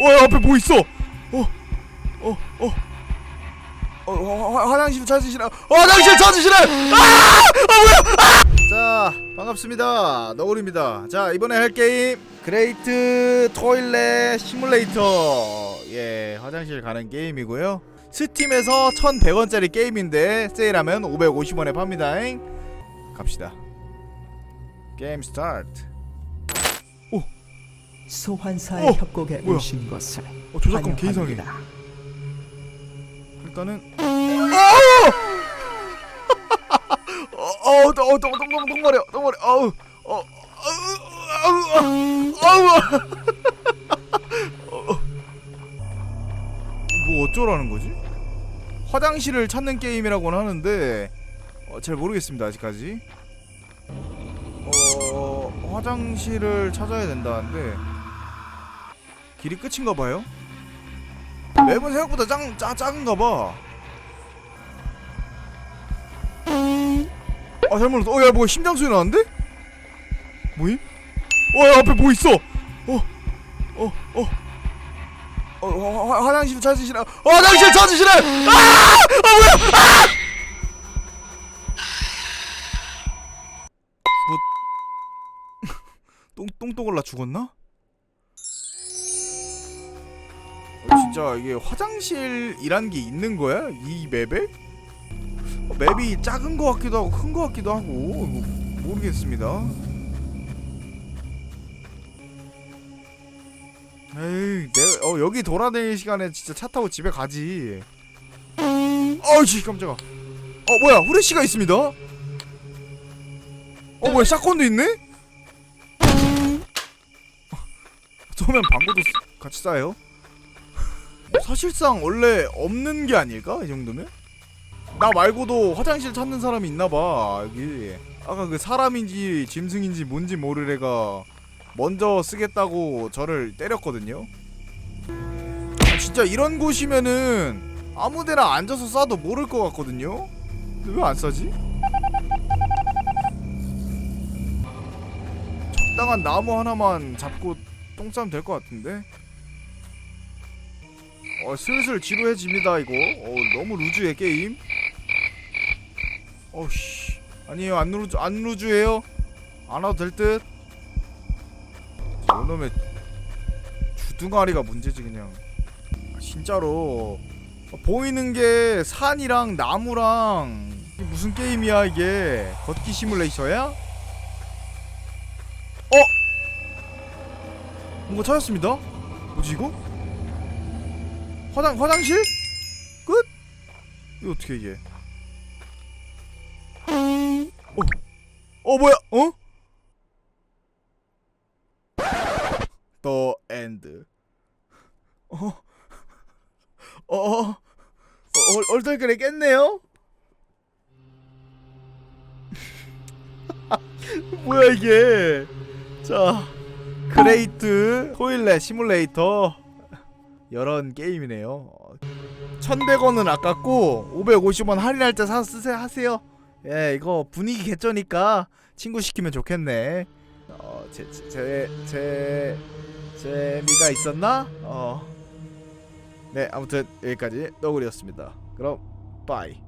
어 야, 앞에 뭐 있어? 어어 어. 어, 어, 어, 화- 화장실 찾으시라 어, 화장실 찾으시라 아! 아 뭐야? 아! 자 반갑습니다. 너구리입니다. 자 이번에 할 게임 그레이트 토일렛 시뮬레이터 예 화장실 가는 게임이고요. 스팀에서 1100원짜리 게임인데 세일하면 550원에 팝니다 갑시다. 게임 스타트 소환사의 어, 협곡에 뭐야? 오신 것을 어 조작감 개 이상해 환영합니다. 일단은 어어 너무 너무 너무 너무 머려 너무 머려 아우 어 아우 아우 아우 뭐 어쩌라는 거지? 화장실을 찾는 게임이라고는 하는데 어, 잘 모르겠습니다 아직까지 어 화장실을 찾아야 된다는데 길이 끝인가 봐요? 맵은 생각보다 작, 작, 작은가 봐. 아 잘못 눌렀어. 어야 뭐야 심장 소리 나는데? 뭐임? 어 야 앞에 뭐 있어? 어 어 어 어, 어, 화, 화, 화장실 찾으시라. 어, 화장실 찾으시라. 아! 아 뭐야? 아! 죽었. 똥똥똥 올라 죽었나? 진짜 이게 화장실이란 게 있는 거야? 이 맵에? 어, 맵이 작은 거 같기도 하고 큰 거 같기도 하고 모르겠습니다. 에이, 내가 어 여기 돌아다니는 시간에 진짜 차 타고 집에 가지. 어이씨 깜짝아. 어 뭐야 후레쉬가 있습니다. 어 뭐야 샷건도 있네? 쏘면 방구도 쓰- 같이 쏴요. 사실상 원래 없는 게 아닐까? 이 정도면? 나 말고도 화장실 찾는 사람이 있나봐 여기. 아까 그 사람인지 짐승인지 뭔지 모를 애가 먼저 쓰겠다고 저를 때렸거든요. 아, 진짜 이런 곳이면은 아무데나 앉아서 쏴도 모를 것 같거든요? 왜안 쏴지? 적당한 나무 하나만 잡고 똥 싸면 될 것 같은데 어 슬슬 지루해집니다 이거. 어 너무 루즈해 게임. 어씨. 아니에요 안 루즈 안 루즈해요. 안 와도 될듯. 저놈의 주둥아리가 문제지 그냥. 아, 진짜로. 어, 보이는 게 산이랑 나무랑 이게 무슨 게임이야 이게? 걷기 시뮬레이터야? 어? 뭔가 찾았습니다. 뭐지 이거? 화장 화장실? 끝? 이거 어떻게 이게? 어, 어 뭐야? 어? 더 엔드. 어, 어, 어, 어 얼떨결에 깼네요. 뭐야 이게? 자, 크레이트 토일렛 시뮬레이터. 이런 게임이네요. 1,100원은 아깝고 550원 할인할 때사 쓰세요 하세요. 예, 이거 분위기 개쩌니까 친구 시키면 좋겠네. 어, 제, 제, 재미가 있었나? 어. 네, 아무튼 여기까지 너구리였습니다. 그럼 빠이.